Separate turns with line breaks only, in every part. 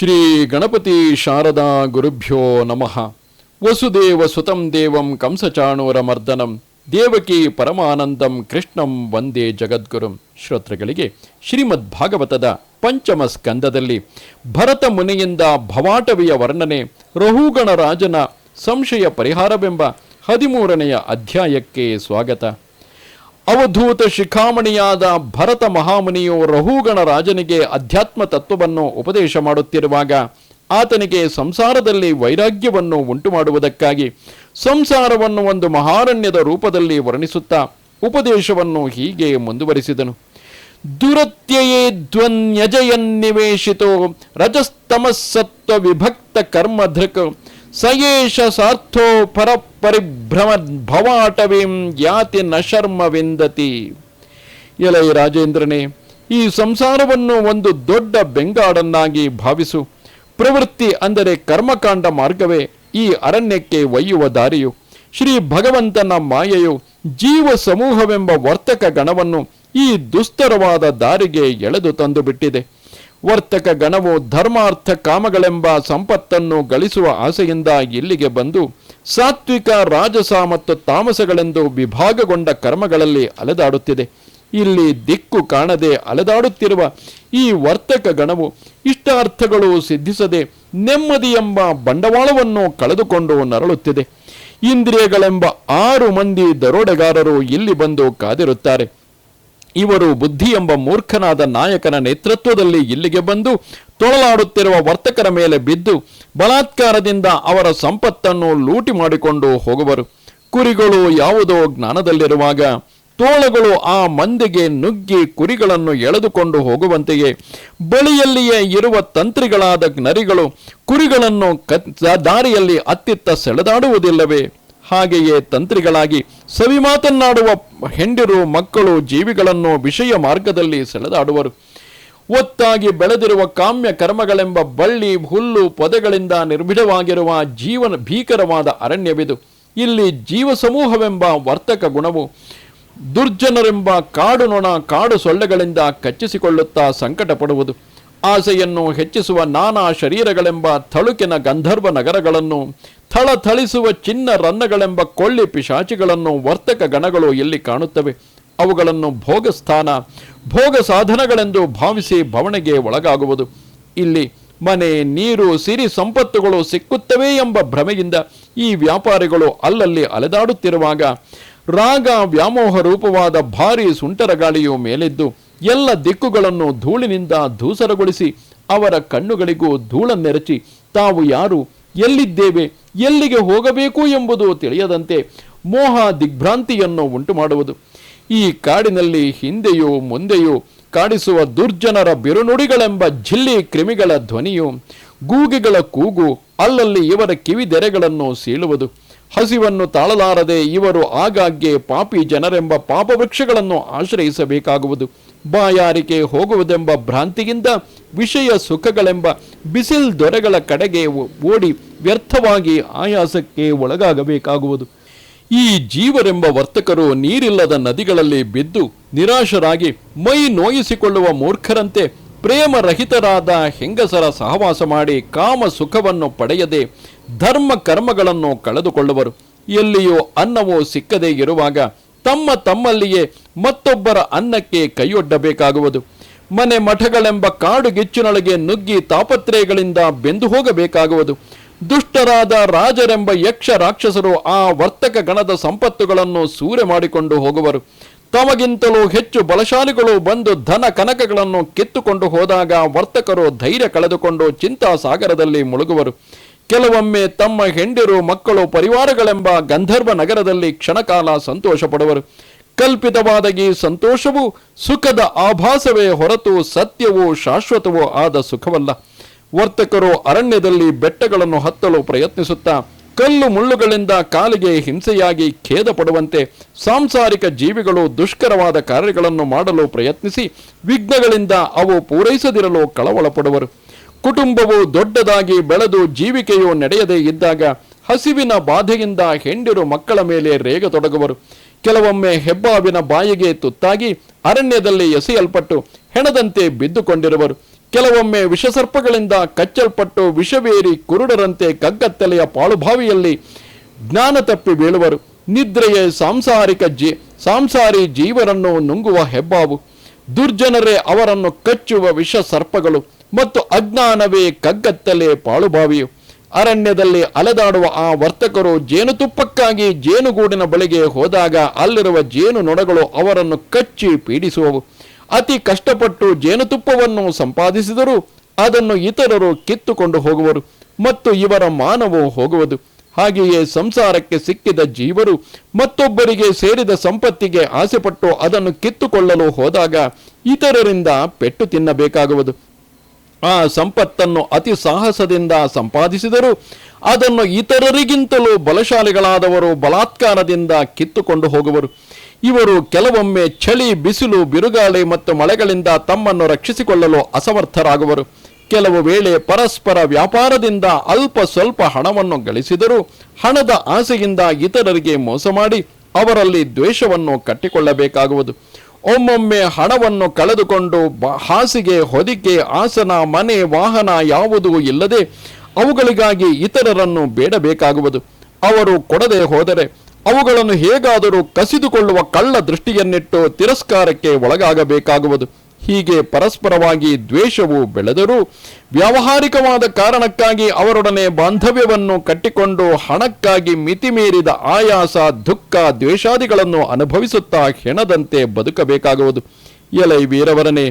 ಶ್ರೀ ಗಣಪತಿ ಶಾರದಾ ಗುರುಭ್ಯೋ ನಮಃ. ವಸುದೇವ ಸುತಂ ದೇವಂ ಕಂಸಚಾಣೂರ ಮರ್ದನಂ. ದೇವಕಿ ಪರಮಾನಂದಂ ಕೃಷ್ಣಂ ವಂದೇ ಜಗದ್ಗುರುಂ. ಶ್ರೋತೃಗಳಿಗೆ ಶ್ರೀಮದ್ ಭಾಗವತದ ಪಂಚಮ ಸ್ಕಂದದಲ್ಲಿ ಭರತ ಮುನಿಯಿಂದ ಭವಾಟವಿಯ ವರ್ಣನೆ ರಹುಗಣರಾಜನ ಸಂಶಯ ಪರಿಹಾರವೆಂಬ ಹದಿಮೂರನೆಯ ಅಧ್ಯಾಯಕ್ಕೆ ಸ್ವಾಗತ. ಅವಧೂತ ಶಿಖಾಮಣಿಯಾದ ಭರತ ಮಹಾಮುನಿಯು ರಹುಗಣ ರಾಜನಿಗೆ ಅಧ್ಯಾತ್ಮ ತತ್ವವನ್ನು ಉಪದೇಶ ಮಾಡುತ್ತಿರುವಾಗ ಆತನಿಗೆ ಸಂಸಾರದಲ್ಲಿ ವೈರಾಗ್ಯವನ್ನು ಉಂಟು ಮಾಡುವುದಕ್ಕಾಗಿ ಸಂಸಾರವನ್ನು ಒಂದು ಮಹಾರಣ್ಯದ ರೂಪದಲ್ಲಿ ವರ್ಣಿಸುತ್ತಾ ಉಪದೇಶವನ್ನು ಹೀಗೆ ಮುಂದುವರಿಸಿದನು. ದುರತ್ಯಯೇ ದ್ವನ್ಯಜಯನ್ನಿವೇಶಿತೋ ರಜಸ್ತಮಸ್ಸತ್ವ ವಿಭಕ್ತ ಕರ್ಮಧೃಕ್ ಸಯೇಷ ಸಾರ್ಥೋ ಪರಪರಿಭ್ರಮ ಭವಾಟವೀಂ ಯಾತಿ ನ ಶರ್ಮ ವಿಂದತಿ ಎಲೈ ರಾಜೇಂದ್ರನೇ ಈ ಸಂಸಾರವನ್ನು ಒಂದು ದೊಡ್ಡ ಬೆಂಗಾಡನ್ನಾಗಿ ಭಾವಿಸು. ಪ್ರವೃತ್ತಿ ಅಂದರೆ ಕರ್ಮಕಾಂಡ ಮಾರ್ಗವೇ ಈ ಅರಣ್ಯಕ್ಕೆ ಒಯ್ಯುವ ದಾರಿಯು. ಶ್ರೀ ಭಗವಂತನ ಮಾಯೆಯು ಜೀವ ಸಮೂಹವೆಂಬ ವರ್ತಕ ಗಣವನ್ನು ಈ ದುಸ್ತರವಾದ ದಾರಿಗೆ ಎಳೆದು ತಂದು ಬಿಟ್ಟಿದೆ ವರ್ತಕ ಗಣವು ಧರ್ಮಾರ್ಥ ಕಾಮಗಳೆಂಬ ಸಂಪತ್ತನ್ನು ಗಳಿಸುವ ಆಸೆಯಿಂದ ಇಲ್ಲಿಗೆ ಬಂದು ಸಾತ್ವಿಕ, ರಾಜಸ ಮತ್ತು ತಾಮಸಗಳೆಂದು ವಿಭಾಗಗೊಂಡ ಕರ್ಮಗಳಲ್ಲಿ ಅಲೆದಾಡುತ್ತಿದೆ. ಇಲ್ಲಿ ದಿಕ್ಕು ಕಾಣದೆ ಅಲೆದಾಡುತ್ತಿರುವ ಈ ವರ್ತಕ ಗಣವು ಇಷ್ಟಾರ್ಥಗಳು ಸಿದ್ಧಿಸದೆ ನೆಮ್ಮದಿ ಎಂಬ ಬಂಡವಾಳವನ್ನು ಕಳೆದುಕೊಂಡು ನರಳುತ್ತಿದೆ. ಇಂದ್ರಿಯಗಳೆಂಬ ಆರು ಮಂದಿ ದರೋಡೆಗಾರರು ಇಲ್ಲಿ ಬಂದು ಕಾದಿರುತ್ತಾರೆ. ಇವರು ಬುದ್ಧಿ ಎಂಬ ಮೂರ್ಖನಾದ ನಾಯಕನ ನೇತೃತ್ವದಲ್ಲಿ ಇಲ್ಲಿಗೆ ಬಂದು ತೊಳಲಾಡುತ್ತಿರುವ ವರ್ತಕರ ಮೇಲೆ ಬಿದ್ದು ಬಲಾತ್ಕಾರದಿಂದ ಅವರ ಸಂಪತ್ತನ್ನು ಲೂಟಿ ಮಾಡಿಕೊಂಡು ಹೋಗುವರು. ಕುರಿಗಳು ಯಾವುದೋ ಜ್ಞಾನದಲ್ಲಿರುವಾಗ ತೋಳಗಳು ಆ ಮಂದಿಗೆ ನುಗ್ಗಿ ಕುರಿಗಳನ್ನು ಎಳೆದುಕೊಂಡು ಹೋಗುವಂತೆಯೇ ಬಳಿಯಲ್ಲಿಯೇ ಇರುವ ತಂತ್ರಿಗಳಾದ ನರಿಗಳು ಕುರಿಗಳನ್ನು ದಾರಿಯಲ್ಲಿ ಅತ್ತಿತ್ತ ಸೆಳೆದಾಡುವುದಿಲ್ಲವೇ? ಹಾಗೆಯೇ ತಂತ್ರಿಗಳಾಗಿ ಸವಿ ಮಾತನ್ನಾಡುವ ಹೆಂಡಿರು, ಮಕ್ಕಳು, ಜೀವಿಗಳನ್ನು ವಿಷಯ ಮಾರ್ಗದಲ್ಲಿ ಸೆಳೆದಾಡುವರು. ಒತ್ತಾಗಿ ಬೆಳೆದಿರುವ ಕಾಮ್ಯ ಕರ್ಮಗಳೆಂಬ ಬಳ್ಳಿ, ಹುಲ್ಲು, ಪೊದೆಗಳಿಂದ ನಿರ್ಭಿಡವಾಗಿರುವ ಜೀವನ ಭೀಕರವಾದ ಅರಣ್ಯವಿದು. ಇಲ್ಲಿ ಜೀವ ಸಮೂಹವೆಂಬ ವರ್ತಕ ಗುಣವು ದುರ್ಜನರೆಂಬ ಕಾಡು ನೊಣ, ಕಾಡು ಸೊಳ್ಳೆಗಳಿಂದ ಕಚ್ಚಿಸಿಕೊಳ್ಳುತ್ತಾ ಸಂಕಟ ಪಡುವುದು ಆಸೆಯನ್ನು ಹೆಚ್ಚಿಸುವ ನಾನಾ ಶರೀರಗಳೆಂಬ ಥಳುಕಿನ ಗಂಧರ್ವ ನಗರಗಳನ್ನು, ಥಳಥಳಿಸುವ ಚಿನ್ನ ರನ್ನಗಳೆಂಬ ಕೊಳ್ಳಿ ಪಿಶಾಚಿಗಳನ್ನು ವರ್ತಕ ಗಣಗಳು ಎಲ್ಲಿ ಕಾಣುತ್ತವೆ. ಅವುಗಳನ್ನು ಭೋಗಸ್ಥಾನ ಭೋಗ ಸಾಧನಗಳೆಂದು ಭಾವಿಸಿ ಭವಣೆಗೆ ಒಳಗಾಗುವುದು. ಇಲ್ಲಿ ಮನೆ, ನೀರು, ಸಿರಿ ಸಂಪತ್ತುಗಳು ಸಿಕ್ಕುತ್ತವೆ ಎಂಬ ಭ್ರಮೆಯಿಂದ ಈ ವ್ಯಾಪಾರಿಗಳು ಅಲ್ಲಲ್ಲಿ ಅಲೆದಾಡುತ್ತಿರುವಾಗ ರಾಗ ವ್ಯಾಮೋಹ ರೂಪವಾದ ಭಾರಿ ಸುಂಟರ ಗಾಳಿಯು ಮೇಲೆದ್ದು ಎಲ್ಲ ದಿಕ್ಕುಗಳನ್ನು ಧೂಳಿನಿಂದ ಧೂಸರಗೊಳಿಸಿ ಅವರ ಕಣ್ಣುಗಳಿಗೂ ಧೂಳನ್ನೆರಚಿ ತಾವು ಯಾರು, ಎಲ್ಲಿದ್ದೇವೆ, ಎಲ್ಲಿಗೆ ಹೋಗಬೇಕು ಎಂಬುದು ತಿಳಿಯದಂತೆ ಮೋಹ ದಿಗ್ಭ್ರಾಂತಿಯನ್ನು ಉಂಟು ಮಾಡುವುದು ಈ ಕಾಡಿನಲ್ಲಿ ಹಿಂದೆಯೂ ಮುಂದೆಯೂ ಕಾಡಿಸುವ ದುರ್ಜನರ ಬಿರುನುಡಿಗಳೆಂಬ ಜಿಲ್ಲಿ ಕ್ರಿಮಿಗಳ ಧ್ವನಿಯು, ಗೂಗಿಗಳ ಕೂಗು, ಅಲ್ಲಲ್ಲಿ ಇವರ ಕಿವಿದೆರೆಗಳನ್ನು ಸೀಳುವುದು. ಹಸಿವನ್ನು ತಾಳಲಾರದೆ ಇವರು ಆಗಾಗ್ಗೆ ಪಾಪಿ ಜನರೆಂಬ ಪಾಪವೃಕ್ಷಗಳನ್ನು ಆಶ್ರಯಿಸಬೇಕಾಗುವುದು. ಬಾಯಾರಿಕೆ ಹೋಗುವುದೆಂಬ ಭ್ರಾಂತಿಯಿಂದ ವಿಷಯ ಸುಖಗಳೆಂಬ ಬಿಸಿಲ್ ದೊರೆಗಳ ಕಡೆಗೆ ಓಡಿ ವ್ಯರ್ಥವಾಗಿ ಆಯಾಸಕ್ಕೆ ಒಳಗಾಗಬೇಕಾಗುವುದು. ಈ ಜೀವರೆಂಬ ವರ್ತಕರು ನೀರಿಲ್ಲದ ನದಿಗಳಲ್ಲಿ ಬಿದ್ದು ನಿರಾಶರಾಗಿ ಮೈ ನೋಯಿಸಿಕೊಳ್ಳುವ ಮೂರ್ಖರಂತೆ ಪ್ರೇಮರಹಿತರಾದ ಹೆಂಗಸರ ಸಹವಾಸ ಮಾಡಿ ಕಾಮ ಸುಖವನ್ನು ಪಡೆಯದೆ ಧರ್ಮ ಕರ್ಮಗಳನ್ನು ಕಳೆದುಕೊಳ್ಳುವರು. ಎಲ್ಲಿಯೂ ಅನ್ನವೂ ಸಿಕ್ಕದೇ ಇರುವಾಗ ತಮ್ಮ ತಮ್ಮಲ್ಲಿಯೇ ಮತ್ತೊಬ್ಬರ ಅನ್ನಕ್ಕೆ ಕೈಯೊಡ್ಡಬೇಕಾಗುವುದು. ಮನೆ ಮಠಗಳೆಂಬ ಕಾಡು ಗಿಚ್ಚಿನೊಳಗೆ ನುಗ್ಗಿ ತಾಪತ್ರಯಗಳಿಂದ ಬೆಂದು ಹೋಗಬೇಕಾಗುವುದು. ದುಷ್ಟರಾದ ರಾಜರೆಂಬ ಯಕ್ಷ ರಾಕ್ಷಸರು ಆ ವರ್ತಕ ಗಣದ ಸಂಪತ್ತುಗಳನ್ನು ಸೂರೆ ಮಾಡಿಕೊಂಡು ಹೋಗುವರು. ತಮಗಿಂತಲೂ ಹೆಚ್ಚು ಬಲಶಾಲಿಗಳು ಬಂದು ಧನ ಕನಕಗಳನ್ನು ಕಿತ್ತುಕೊಂಡು ಹೋದಾಗ ವರ್ತಕರು ಧೈರ್ಯ ಕಳೆದುಕೊಂಡು ಚಿಂತಾ ಸಾಗರದಲ್ಲಿ ಮುಳುಗುವರು. ಕೆಲವೊಮ್ಮೆ ತಮ್ಮ ಹೆಂಡಿರು, ಮಕ್ಕಳು, ಪರಿವಾರಗಳೆಂಬ ಗಂಧರ್ವ ನಗರದಲ್ಲಿ ಕ್ಷಣಕಾಲ ಸಂತೋಷ ಪಡುವರು ಕಲ್ಪಿತವಾದ ಈ ಸಂತೋಷವು, ಸುಖದ ಆಭಾಸವೇ ಹೊರತು ಸತ್ಯವೋ, ಶಾಶ್ವತವೋ ಆದ ಸುಖವಲ್ಲ. ವರ್ತಕರು ಅರಣ್ಯದಲ್ಲಿ ಬೆಟ್ಟಗಳನ್ನು ಹತ್ತಲು ಪ್ರಯತ್ನಿಸುತ್ತಾ, ಕಲ್ಲು ಮುಳ್ಳುಗಳಿಂದ ಕಾಲಿಗೆ ಹಿಂಸೆಯಾಗಿ ಖೇದ ಪಡುವಂತೆ ಸಾಂಸಾರಿಕ ಜೀವಿಗಳು ದುಷ್ಕರವಾದ ಕಾರ್ಯಗಳನ್ನು ಮಾಡಲು ಪ್ರಯತ್ನಿಸಿ, ವಿಘ್ನಗಳಿಂದ ಅವು ಪೂರೈಸದಿರಲು ಕಳವಳ ಪಡುವರು ಕುಟುಂಬವು ದೊಡ್ಡದಾಗಿ ಬೆಳೆದು ಜೀವಿಕೆಯು ನಡೆಯದೇ ಇದ್ದಾಗ ಹಸಿವಿನ ಬಾಧೆಯಿಂದ ಹೆಂಡಿರು ಮಕ್ಕಳ ಮೇಲೆ ರೇಗತೊಡಗುವರು ಕೆಲವೊಮ್ಮೆ ಹೆಬ್ಬಾವಿನ ಬಾಯಿಗೆ ತುತ್ತಾಗಿ ಅರಣ್ಯದಲ್ಲಿ ಎಸೆಯಲ್ಪಟ್ಟು ಹೆಣದಂತೆ ಬಿದ್ದುಕೊಂಡಿರುವರು. ಕೆಲವೊಮ್ಮೆ ವಿಷಸರ್ಪಗಳಿಂದ ಕಚ್ಚಲ್ಪಟ್ಟು ವಿಷವೇರಿ ಕುರುಡರಂತೆ ಕಗ್ಗತ್ತಲೆಯ ಪಾಳುಭಾವಿಯಲ್ಲಿ ಜ್ಞಾನ ತಪ್ಪಿ ಬೀಳುವರು. ನಿದ್ರೆಯೇ ಸಾಂಸಾರಿಕ ಜೀ, ಸಾಂಸಾರಿ ಜೀವರನ್ನು ನುಂಗುವ ಹೆಬ್ಬಾವು. ದುರ್ಜನರೇ ಅವರನ್ನು ಕಚ್ಚುವ ವಿಷ ಸರ್ಪಗಳು ಮತ್ತು ಅಜ್ಞಾನವೇ ಕಗ್ಗತ್ತಲೆ ಪಾಳುಬಾವಿಯು. ಅರಣ್ಯದಲ್ಲಿ ಅಲೆದಾಡುವ ಆ ವರ್ತಕರು ಜೇನುತುಪ್ಪಕ್ಕಾಗಿ ಜೇನುಗೂಡಿನ ಬಳಿಗೆ ಹೋದಾಗ ಅಲ್ಲಿರುವ ಜೇನು ನೊಣಗಳು ಅವರನ್ನು ಕಚ್ಚಿ ಪೀಡಿಸುವವು. ಅತಿ ಕಷ್ಟಪಟ್ಟು ಜೇನುತುಪ್ಪವನ್ನು ಸಂಪಾದಿಸಿದರೂ ಅದನ್ನು ಇತರರು ಕಿತ್ತುಕೊಂಡು ಹೋಗುವರು ಮತ್ತು ಇವರ ಮಾನವು ಹೋಗುವುದು. ಹಾಗೆಯೇ ಸಂಸಾರಕ್ಕೆ ಸಿಕ್ಕಿದ ಜೀವರು ಮತ್ತೊಬ್ಬರಿಗೆ ಸೇರಿದ ಸಂಪತ್ತಿಗೆ ಆಸೆಪಟ್ಟು ಅದನ್ನು ಕಿತ್ತುಕೊಳ್ಳಲು ಹೋದಾಗ ಇತರರಿಂದ ಪೆಟ್ಟು ತಿನ್ನಬೇಕಾಗುವುದು. ಆ ಸಂಪತ್ತನ್ನು ಅತಿ ಸಾಹಸದಿಂದ ಸಂಪಾದಿಸಿದರು. ಅದನ್ನು ಇತರರಿಗಿಂತಲೂ ಬಲಶಾಲಿಗಳಾದವರು ಬಲಾತ್ಕಾರದಿಂದ ಕಿತ್ತುಕೊಂಡು ಹೋಗುವರು. ಇವರು ಕೆಲವೊಮ್ಮೆ ಚಳಿ, ಬಿಸಿಲು, ಬಿರುಗಾಳಿ ಮತ್ತು ಮಳೆಗಳಿಂದ ತಮ್ಮನ್ನು ರಕ್ಷಿಸಿಕೊಳ್ಳಲು ಅಸಮರ್ಥರಾಗುವರು. ಕೆಲವು ವೇಳೆ ಪರಸ್ಪರ ವ್ಯಾಪಾರದಿಂದ ಅಲ್ಪ ಸ್ವಲ್ಪ ಹಣವನ್ನು ಗಳಿಸಿದರು ಹಣದ ಆಸೆಯಿಂದ ಇತರರಿಗೆ ಮೋಸ ಮಾಡಿ ಅವರಲ್ಲಿ ದ್ವೇಷವನ್ನು ಕಟ್ಟಿಕೊಳ್ಳಬೇಕಾಗುವುದು. ಒಮ್ಮೊಮ್ಮೆ ಹಣವನ್ನು ಕಳೆದುಕೊಂಡು ಹಾಸಿಗೆ, ಹೊದಿಕೆ, ಆಸನ, ಮನೆ, ವಾಹನ ಯಾವುದೂ ಇಲ್ಲದೆ ಅವುಗಳಿಗಾಗಿ ಇತರರನ್ನು ಬೇಡಬೇಕಾಗುವುದು. ಅವರು ಕೊಡದೆ ಹೋದರೆ ಅವುಗಳನ್ನು ಹೇಗಾದರೂ ಕಸಿದುಕೊಳ್ಳುವ ಕಳ್ಳ ದೃಷ್ಟಿಯನ್ನಿಟ್ಟು ತಿರಸ್ಕಾರಕ್ಕೆ ಒಳಗಾಗಬೇಕಾಗುವುದು. ಹೀಗೆ ಪರಸ್ಪರವಾಗಿ ದ್ವೇಷವು ಬೆಳೆದರೂ ವ್ಯಾವಹಾರಿಕವಾದ ಕಾರಣಕ್ಕಾಗಿ ಅವರೊಡನೆ ಬಾಂಧವ್ಯವನ್ನು ಕಟ್ಟಿಕೊಂಡು ಹಣಕ್ಕಾಗಿ ಮಿತಿಮೀರಿದ ಆಯಾಸ, ದುಃಖ, ದ್ವೇಷಾದಿಗಳನ್ನು ಅನುಭವಿಸುತ್ತಾ ಹೆಣದಂತೆ ಬದುಕಬೇಕಾಗುವುದು. ಎಲೈ ವೀರವರನೇ,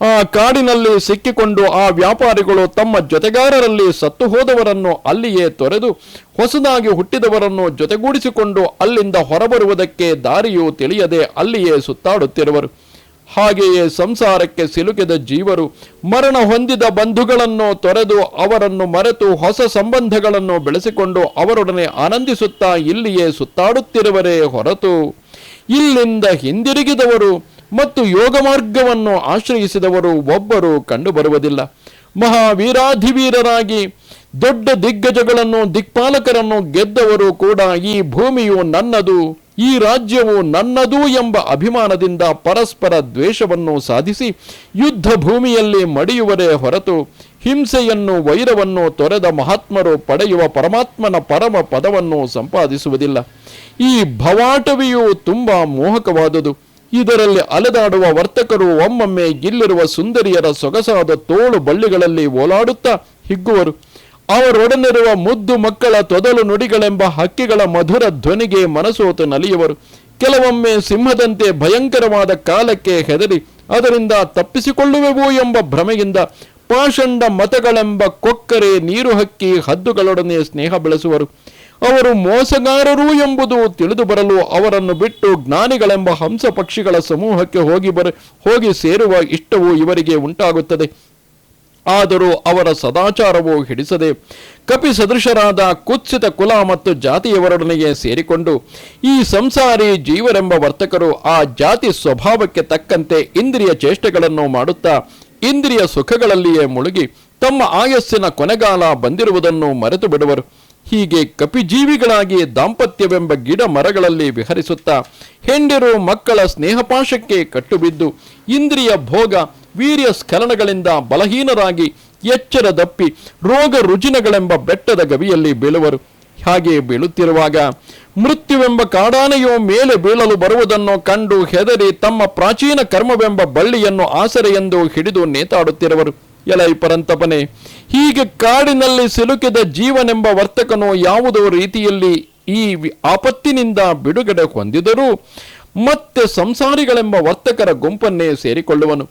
ಆ ಕಾಡಿನಲ್ಲಿ ಸಿಕ್ಕಿಕೊಂಡು ಆ ವ್ಯಾಪಾರಿಗಳು ತಮ್ಮ ಜೊತೆಗಾರರಲ್ಲಿ ಸತ್ತು ಹೋದವರನ್ನು ಅಲ್ಲಿಯೇ ತೊರೆದು ಹೊಸದಾಗಿ ಹುಟ್ಟಿದವರನ್ನು ಜೊತೆಗೂಡಿಸಿಕೊಂಡು ಅಲ್ಲಿಂದ ಹೊರಬರುವುದಕ್ಕೆ ದಾರಿಯೂ ತಿಳಿಯದೆ ಅಲ್ಲಿಯೇ ಸುತ್ತಾಡುತ್ತಿರುವರು. ಹಾಗೆಯೇ ಸಂಸಾರಕ್ಕೆ ಸಿಲುಕಿದ ಜೀವರು ಮರಣ ಹೊಂದಿದ ಬಂಧುಗಳನ್ನು ತೊರೆದು ಅವರನ್ನು ಮರೆತು ಹೊಸ ಸಂಬಂಧಗಳನ್ನು ಬೆಳೆಸಿಕೊಂಡು ಅವರೊಡನೆ ಆನಂದಿಸುತ್ತಾ ಇಲ್ಲಿಯೇ ಸುತ್ತಾಡುತ್ತಿರುವರೇ ಹೊರತು ಇಲ್ಲಿಂದ ಹಿಂದಿರುಗಿದವರು ಮತ್ತು ಯೋಗ ಮಾರ್ಗವನ್ನು ಆಶ್ರಯಿಸಿದವರು ಒಬ್ಬರು ಕಂಡುಬರುವುದಿಲ್ಲ. ಮಹಾವೀರಾಧಿವೀರರಾಗಿ ದೊಡ್ಡ ದಿಗ್ಗಜಗಳನ್ನು ದಿಕ್ಪಾಲಕರನ್ನು ಗೆದ್ದವರು ಕೂಡ ಈ ಭೂಮಿಯು ನನ್ನದು. ಈ ರಾಜ್ಯವು ನನ್ನದು ಎಂಬ ಅಭಿಮಾನದಿಂದ ಪರಸ್ಪರ ದ್ವೇಷವನ್ನು ಸಾಧಿಸಿ ಯುದ್ಧ ಭೂಮಿಯಲ್ಲಿ ಮಡಿಯುವರೇ ಹೊರತು ಹಿಂಸೆಯನ್ನು, ವೈರವನ್ನು ತೊರೆದ ಮಹಾತ್ಮರು ಪಡೆಯುವ ಪರಮಾತ್ಮನ ಪರಮ ಪದವನ್ನು ಸಂಪಾದಿಸುವುದಿಲ್ಲ. ಈ ಭವಾಟವಿಯು ತುಂಬ ಮೋಹಕವಾದುದು. ಇದರಲ್ಲಿ ಅಲೆದಾಡುವ ವರ್ತಕರು ಒಮ್ಮೊಮ್ಮೆ ಗಿಲ್ಲಿರುವ ಸುಂದರಿಯರ ಸೊಗಸಾದ ತೋಳು ಬಳ್ಳಿಗಳಲ್ಲಿ ಓಲಾಡುತ್ತಾ ಹಿಗ್ಗುವರು. ಅವರೊಡನಿರುವ ಮುದ್ದು ಮಕ್ಕಳ ತೊದಲು ನುಡಿಗಳೆಂಬ ಹಕ್ಕಿಗಳ ಮಧುರ ಧ್ವನಿಗೆ ಮನಸೋತು ನಲಿಯುವರು. ಕೆಲವೊಮ್ಮೆ ಸಿಂಹದಂತೆ ಭಯಂಕರವಾದ ಕಾಲಕ್ಕೆ ಹೆದರಿ ಅದರಿಂದ ತಪ್ಪಿಸಿಕೊಳ್ಳುವೆವು ಎಂಬ ಭ್ರಮೆಯಿಂದ ಪಾಷಂಡ ಮತಗಳೆಂಬ ಕೊಕ್ಕರೆ ನೀರು ಹಕ್ಕಿ ಹದ್ದುಗಳೊಡನೆ ಸ್ನೇಹ ಬೆಳೆಸುವರು. ಅವರು ಮೋಸಗಾರರು ಎಂಬುದು ತಿಳಿದು ಬರಲು ಅವರನ್ನು ಬಿಟ್ಟು ಜ್ಞಾನಿಗಳೆಂಬ ಹಂಸ ಪಕ್ಷಿಗಳ ಸಮೂಹಕ್ಕೆ ಹೋಗಿ ಬರ, ಹೋಗಿ ಸೇರುವ ಇಷ್ಟವು ಇವರಿಗೆ ಉಂಟಾಗುತ್ತದೆ. ಆದರೂ ಅವರ ಸದಾಚಾರವು ಹಿಡಿಸದೆ ಕಪಿ ಸದೃಶರಾದ ಕುತ್ಸಿತ ಕುಲ ಮತ್ತು ಜಾತಿಯವರೊಡನೆಗೆ ಸೇರಿಕೊಂಡು ಈ ಸಂಸಾರಿ ಜೀವರೆಂಬ ವರ್ತಕರು ಆ ಜಾತಿ ಸ್ವಭಾವಕ್ಕೆ ತಕ್ಕಂತೆ ಇಂದ್ರಿಯ ಚೇಷ್ಟೆಗಳನ್ನು ಮಾಡುತ್ತಾ ಇಂದ್ರಿಯ ಸುಖಗಳಲ್ಲಿಯೇ ಮುಳುಗಿ ತಮ್ಮ ಆಯಸ್ಸಿನ ಕೊನೆಗಾಲ ಬಂದಿರುವುದನ್ನು ಮರೆತು ಬಿಡುವರು. ಹೀಗೆ ಕಪಿಜೀವಿಗಳಾಗಿ ದಾಂಪತ್ಯವೆಂಬ ಗಿಡ ಮರಗಳಲ್ಲಿ ವಿಹರಿಸುತ್ತಾ ಹೆಂಡಿರು ಮಕ್ಕಳ ಸ್ನೇಹಪಾಶಕ್ಕೆ ಕಟ್ಟುಬಿದ್ದು ಇಂದ್ರಿಯ ಭೋಗ ವೀರ್ಯ ಸ್ಖಲನಗಳಿಂದ ಬಲಹೀನರಾಗಿ ಎಚ್ಚರ ದಪ್ಪಿ ರೋಗ ರುಜಿನಗಳೆಂಬ ಬೆಟ್ಟದ ಗವಿಯಲ್ಲಿ ಬೀಳುವರು. ಹಾಗೆ ಬೀಳುತ್ತಿರುವಾಗ ಮೃತ್ಯುವೆಂಬ ಕಾಡಾನೆಯು ಮೇಲೆ ಬೀಳಲು ಬರುವುದನ್ನು ಕಂಡು ಹೆದರಿ ತಮ್ಮ ಪ್ರಾಚೀನ ಕರ್ಮವೆಂಬ ಬಳ್ಳಿಯನ್ನು ಆಸರೆಯೆಂದು ಹಿಡಿದು ನೇತಾಡುತ್ತಿರುವರು. ಎಲೈ ಪರಂತಪನೆ, ಹೀಗೆ ಕಾಡಿನಲ್ಲಿ ಸಿಲುಕಿದ ಜೀವನೆಂಬ ವರ್ತಕನು ಯಾವುದೋ ರೀತಿಯಲ್ಲಿ ಈ ಆಪತ್ತಿನಿಂದ ಬಿಡುಗಡೆ ಹೊಂದಿದರೂ ಮತ್ತೆ ಸಂಸಾರಿಗಳೆಂಬ ವರ್ತಕರ ಗುಂಪನ್ನೇ ಸೇರಿಕೊಳ್ಳುವನು.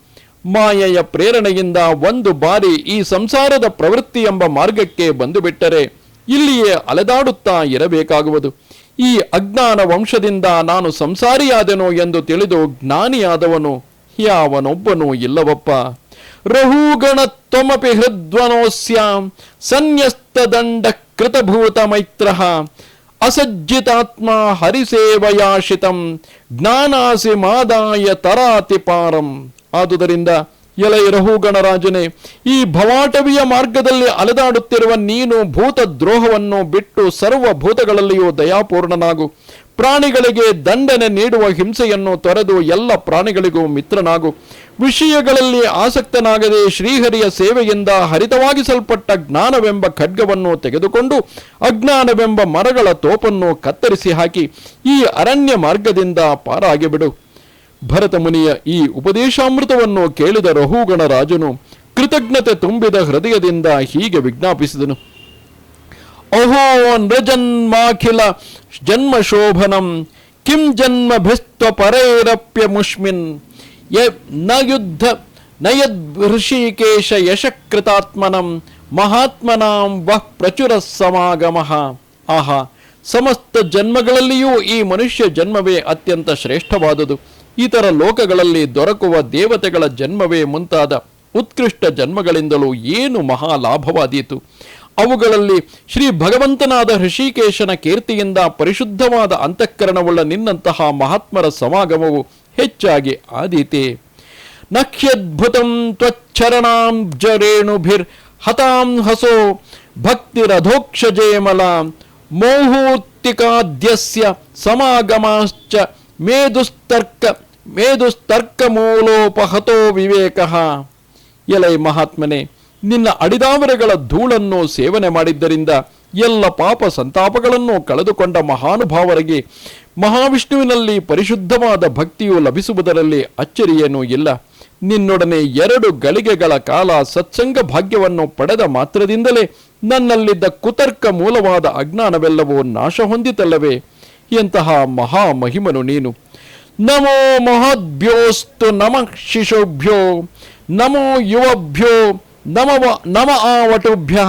ಮಾಯೆಯ ಪ್ರೇರಣೆಯಿಂದ ಒಂದು ಬಾರಿ ಈ ಸಂಸಾರದ ಪ್ರವೃತ್ತಿ ಎಂಬ ಮಾರ್ಗಕ್ಕೆ ಬಂದು ಬಿಟ್ಟರೆ ಇಲ್ಲಿಯೇ ಅಲೆದಾಡುತ್ತಾ ಇರಬೇಕಾಗುವುದು. ಈ ಅಜ್ಞಾನ ವಂಶದಿಂದ ನಾನು ಸಂಸಾರಿಯಾದೆನೋ ಎಂದು ತಿಳಿದು ಜ್ಞಾನಿಯಾದವನು ಯಾವನೊಬ್ಬನೂ ಇಲ್ಲವಪ್ಪ. ರಹೂಗಣ ತ್ವಮಪಿ ಹೃದ್ವನೋಸ್ಯಾಂ ಸನ್ಯಸ್ತದಂಡ ಕೃತಭೂತ ಮೈತ್ರ ಅಸಜ್ಜಿತಾತ್ಮ ಹರಿಸೇವಯಾಶಿತಂ ಜ್ಞಾನಾಸಿ ಮಾದಾಯ ತರಾತಿ ಪಾರಂ ಆದುದರಿಂದ ಎಲೈ ರಹುಗಣರಾಜನೇ ಈ ಭವಾಟವಿಯ ಮಾರ್ಗದಲ್ಲಿ ಅಲೆದಾಡುತ್ತಿರುವ ನೀನು ಭೂತ ದ್ರೋಹವನ್ನು ಬಿಟ್ಟು ಸರ್ವ ಭೂತಗಳಲ್ಲಿಯೂ ದಯಾಪೂರ್ಣನಾಗು. ಪ್ರಾಣಿಗಳಿಗೆ ದಂಡನೆ ನೀಡುವ ಹಿಂಸೆಯನ್ನು ತೊರೆದು ಎಲ್ಲ ಪ್ರಾಣಿಗಳಿಗೂ ಮಿತ್ರನಾಗು. ವಿಷಯಗಳಲ್ಲಿ ಆಸಕ್ತನಾಗದೆ ಶ್ರೀಹರಿಯ ಸೇವೆಯಿಂದ ಹರಿತವಾಗಿಸಲ್ಪಟ್ಟ ಜ್ಞಾನವೆಂಬ ಖಡ್ಗವನ್ನು ತೆಗೆದುಕೊಂಡು ಅಜ್ಞಾನವೆಂಬ ಮರಗಳ ತೋಪನ್ನು ಕತ್ತರಿಸಿ ಹಾಕಿ ಈ ಅರಣ್ಯ ಮಾರ್ಗದಿಂದ ಪಾರಾಗಿಬಿಡು. ಭರತ ಮುನಿಯ ಈ ಉಪದೇಶಾಮೃತವನ್ನು ಕೇಳಿದ ರಹುಗಣ ರಾಜನು ಕೃತಜ್ಞತೆ ತುಂಬಿದ ಹೃದಯದಿಂದ ಹೀಗೆ ವಿಜ್ಞಾಪಿಸಿದನು. ಅಹೋ ನೃಜನ್ಮಾಖಿಲ ಜನ್ಮ ಶೋಭನಂ ಕಿಂ ಜನ್ಮ ಭಿಸ್ತ್ವ ಪರೈರಪ್ಯ ಮುಷ್ಮಿನ್ ಯ ನ ಯುದ್ಧ ನಯದ್ ಋಷಿಕೇಶ ಯಶಕೃತಾತ್ಮನಂ, ಮಹಾತ್ಮನಾಂ ವಃ ಪ್ರಚುರ ಸಮಾಗಮ ಆಹಾ, ಸಮಸ್ತ ಜನ್ಮಗಳಲ್ಲಿಯೂ ಈ ಮನುಷ್ಯ ಜನ್ಮವೇ ಅತ್ಯಂತ ಶ್ರೇಷ್ಠವಾದುದು. ಇತರ ಲೋಕಗಳಲ್ಲಿ ದೊರಕುವ ದೇವತೆಗಳ ಜನ್ಮವೇ ಮುಂತಾದ ಉತ್ಕೃಷ್ಟ ಜನ್ಮಗಳಿಂದಲೂ ಏನು ಮಹಾ ಲಾಭವಾದೀತು ಅವುಗಳಲ್ಲಿ ಶ್ರೀ ಭಗವಂತನಾದ ಹೃಷಿಕೇಶನ ಕೀರ್ತಿಯಿಂದ ಪರಿಶುದ್ಧವಾದ ಅಂತಃಕರಣವುಳ್ಳ ನಿನ್ನಂತಹ ಮಹಾತ್ಮರ ಸಮಾಗಮವು ಹೆಚ್ಚಾಗಿ ಆದೀತೆ. ನಕ್ಷ್ಯದ್ಭುತಂ ತ್ವಚ್ಛರಣಾಂ ಜರೇಣುಭಿರ್ ಹತಾಂ ಹಸೋ ಭಕ್ತಿರಧೋಕ್ಷಜೇಮಲ ಮೋಹೂರ್ತಿಕಾದ್ಯಸ್ಯ ಸಮಾಗಮಾಶ್ಚ ಮೇದುಸ್ತರ್ಕ ಮೇದುಸ್ತರ್ಕ ಮೂಲೋಪಹತೋ ವಿವೇಕ. ಎಲೈ ಮಹಾತ್ಮನೆ, ನಿನ್ನ ಅಡಿದಾವರೆಗಳ ಧೂಳನ್ನು ಸೇವನೆ ಮಾಡಿದ್ದರಿಂದ ಎಲ್ಲ ಪಾಪ ಸಂತಾಪಗಳನ್ನು ಕಳೆದುಕೊಂಡ ಮಹಾನುಭಾವರಿಗೆ, ಮಹಾವಿಷ್ಣುವಿನಲ್ಲಿ ಪರಿಶುದ್ಧವಾದ ಭಕ್ತಿಯು ಲಭಿಸುವುದರಲ್ಲಿ ಅಚ್ಚರಿಯೇನೂ ಇಲ್ಲ. ನಿನ್ನೊಡನೆ ಎರಡು ಗಳಿಗೆಗಳ ಕಾಲ ಸತ್ಸಂಗ ಭಾಗ್ಯವನ್ನು ಪಡೆದ ಮಾತ್ರದಿಂದಲೇ ನನ್ನಲ್ಲಿದ್ದ ಕುತರ್ಕ ಮೂಲವಾದ ಅಜ್ಞಾನವೆಲ್ಲವೂ ನಾಶ ಹೊಂದಿತಲ್ಲವೇ ಎಂತಹ ಮಹಾ ಮಹಿಮನು ನೀನು. ನಮೋ ಮಹದ್ಭ್ಯೋಸ್ತು ನಮಃ ಶಿಶುಭ್ಯೋ, ನಮೋ ಯುವಭ್ಯೋ, ನಮವ, ನಮ ಆವಟುಭ್ಯ,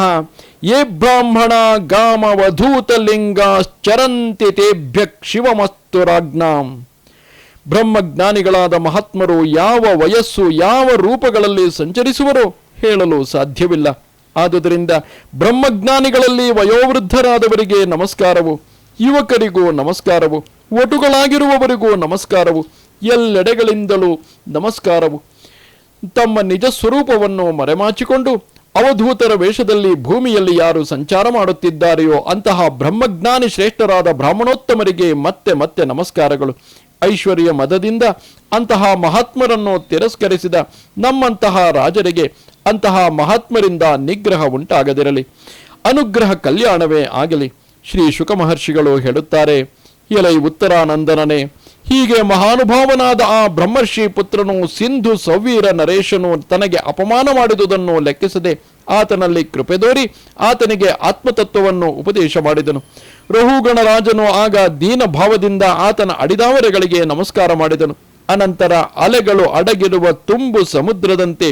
ಯೇ ಬ್ರಾಹ್ಮಣ ವಧೂತಲಿಂಗಾಶ್ಚರಂತಿ ತೇಭ್ಯ ಶಿವಮಸ್ತು ರಾಜ್ಞಾಂ. ಬ್ರಹ್ಮಜ್ಞಾನಿಗಳಾದ ಮಹಾತ್ಮರು ಯಾವ ವಯಸ್ಸು, ಯಾವ ರೂಪಗಳಲ್ಲಿ ಸಂಚರಿಸುವರೋ ಹೇಳಲು ಸಾಧ್ಯವಿಲ್ಲ. ಆದುದರಿಂದ ಬ್ರಹ್ಮಜ್ಞಾನಿಗಳಲ್ಲಿ ವಯೋವೃದ್ಧರಾದವರಿಗೆ ನಮಸ್ಕಾರವು. ಯುವಕರಿಗೂ ನಮಸ್ಕಾರವು ಒಟುಗಳಾಗಿರುವವರಿಗೂ ನಮಸ್ಕಾರವು, ಎಲ್ಲೆಡೆಗಳಿಂದಲೂ ನಮಸ್ಕಾರವು. ತಮ್ಮ ನಿಜ ಸ್ವರೂಪವನ್ನು ಮರೆಮಾಚಿಕೊಂಡು ಅವಧೂತರ ವೇಷದಲ್ಲಿ ಭೂಮಿಯಲ್ಲಿ ಯಾರು ಸಂಚಾರ ಮಾಡುತ್ತಿದ್ದಾರೆಯೋ ಅಂತಹ ಬ್ರಹ್ಮಜ್ಞಾನಿ ಶ್ರೇಷ್ಠರಾದ ಬ್ರಾಹ್ಮಣೋತ್ತಮರಿಗೆ ಮತ್ತೆ ಮತ್ತೆ ನಮಸ್ಕಾರಗಳು. ಐಶ್ವರ್ಯ ಮದದಿಂದ ಅಂತಹ ಮಹಾತ್ಮರನ್ನು ತಿರಸ್ಕರಿಸಿದ ನಮ್ಮಂತಹ ರಾಜರಿಗೆ ಅಂತಹ ಮಹಾತ್ಮರಿಂದ ನಿಗ್ರಹ ಉಂಟಾಗದಿರಲಿ. ಅನುಗ್ರಹ ಕಲ್ಯಾಣವೇ ಆಗಲಿ. ಶ್ರೀ ಶುಕ ಮಹರ್ಷಿಗಳು ಹೇಳುತ್ತಾರೆ, ಎಲೈ ಉತ್ತರಾನಂದನನೇ, ಹೀಗೆ ಮಹಾನುಭಾವನಾದ ಆ ಬ್ರಹ್ಮರ್ಷಿ ಪುತ್ರನು ಸಿಂಧು ಸವೀರ ನರೇಶನು ತನಗೆ ಅಪಮಾನ ಮಾಡಿದುದನ್ನು ಲೆಕ್ಕಿಸದೆ ಆತನಲ್ಲಿ ಕೃಪೆ ದೋರಿ ಆತನಿಗೆ ಆತ್ಮತತ್ವವನ್ನು ಉಪದೇಶ ಮಾಡಿದನು. ರಹುಗಣರಾಜನು ಆಗ ದೀನ ಭಾವದಿಂದ ಆತನ ಅಡಿದಾವರೆಗಳಿಗೆ ನಮಸ್ಕಾರ ಮಾಡಿದನು. ಅನಂತರ ಅಲೆಗಳು ಅಡಗಿರುವ ತುಂಬು ಸಮುದ್ರದಂತೆ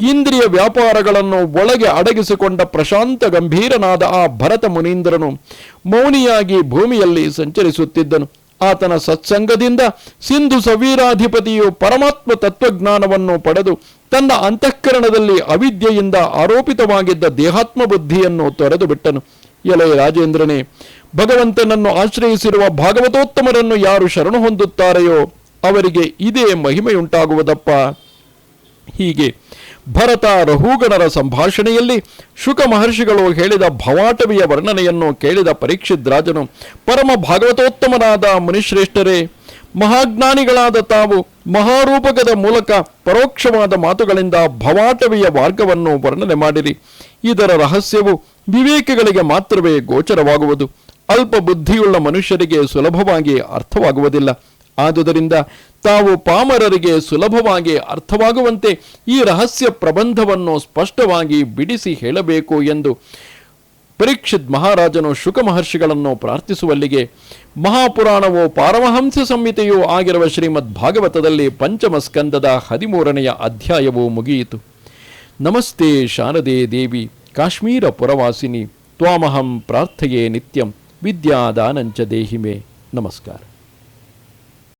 ಇಂದ್ರಿಯ ವ್ಯಾಪಾರಗಳನ್ನು ಒಳಗೆ ಅಡಗಿಸಿಕೊಂಡ ಪ್ರಶಾಂತ ಗಂಭೀರನಾದ ಆ ಭರತ ಮುನೀಂದ್ರನು ಮೌನಿಯಾಗಿ ಭೂಮಿಯಲ್ಲಿ ಸಂಚರಿಸುತ್ತಿದ್ದನು. ಆತನ ಸತ್ಸಂಗದಿಂದ ಸಿಂಧು ಸವೀರಾಧಿಪತಿಯು ಪರಮಾತ್ಮ ತತ್ವಜ್ಞಾನವನ್ನು ಪಡೆದು ತನ್ನ ಅಂತಃಕರಣದಲ್ಲಿ ಅವಿದ್ಯೆಯಿಂದ ಆರೋಪಿತವಾಗಿದ್ದ ದೇಹಾತ್ಮ ಬುದ್ಧಿಯನ್ನು ತೊರೆದು ಬಿಟ್ಟನು ಎಲೆ ರಾಜೇಂದ್ರನೇ, ಭಗವಂತನನ್ನು ಆಶ್ರಯಿಸಿರುವ ಭಾಗವತೋತ್ತಮರನ್ನು ಯಾರು ಶರಣು ಹೊಂದುತ್ತಾರೆಯೋ ಅವರಿಗೆ ಇದೇ ಮಹಿಮೆಯುಂಟಾಗುವುದಪ್ಪ. ಹೀಗೆ ಭರತ ರಹುಗಣರ ಸಂಭಾಷಣೆಯಲ್ಲಿ ಶುಕ ಮಹರ್ಷಿಗಳು ಹೇಳಿದ ಭವಾಟವಿಯ ವರ್ಣನೆಯನ್ನು ಕೇಳಿದ ಪರೀಕ್ಷಿತ್ ರಾಜನು ಪರಮ ಭಾಗವತೋತ್ತಮನಾದ ಮುನಿಶ್ರೇಷ್ಠರೇ, ಮಹಾಜ್ಞಾನಿಗಳಾದ ತಾವು ಮಹಾರೂಪಕದ ಮೂಲಕ ಪರೋಕ್ಷವಾದ ಮಾತುಗಳಿಂದ ಭವಾಟವಿಯ ಮಾರ್ಗವನ್ನು ವರ್ಣನೆ ಮಾಡಿರಿ. ಇದರ ರಹಸ್ಯವು ವಿವೇಕಗಳಿಗೆ ಮಾತ್ರವೇ ಗೋಚರವಾಗುವುದು. ಅಲ್ಪ ಬುದ್ಧಿಯುಳ್ಳ ಮನುಷ್ಯರಿಗೆ ಸುಲಭವಾಗಿ ಅರ್ಥವಾಗುವುದಿಲ್ಲ. ಆದುದರಿಂದ ತಾವು ಪಾಮರರಿಗೆ ಸುಲಭವಾಗಿ ಅರ್ಥವಾಗುವಂತೆ ಈ ರಹಸ್ಯ ಪ್ರಬಂಧವನ್ನು ಸ್ಪಷ್ಟವಾಗಿ ಬಿಡಿಸಿ ಹೇಳಬೇಕು ಎಂದು ಪರೀಕ್ಷಿತ್ ಮಹಾರಾಜನು ಶುಕ ಮಹರ್ಷಿಗಳನ್ನು ಪ್ರಾರ್ಥಿಸುವಲ್ಲಿಗೆ ಮಹಾಪುರಾಣವು ಪಾರಮಹಂಸ ಸಂಹಿತೆಯೂ ಆಗಿರುವ ಶ್ರೀಮದ್ ಭಾಗವತದಲ್ಲಿ ಪಂಚಮ ಸ್ಕಂದದ ಹದಿಮೂರನೆಯ ಅಧ್ಯಾಯವು ಮುಗಿಯಿತು. ನಮಸ್ತೆ ಶಾರದೆ ದೇವಿ, ಕಾಶ್ಮೀರ ಪುರವಾಸಿನಿ, ತ್ವಾಮಹಂ ಪ್ರಾರ್ಥಯೇ ನಿತ್ಯಂ, ವಿದ್ಯಾದಾನಂಚ ದೇಹಿಮೆ. ನಮಸ್ಕಾರ.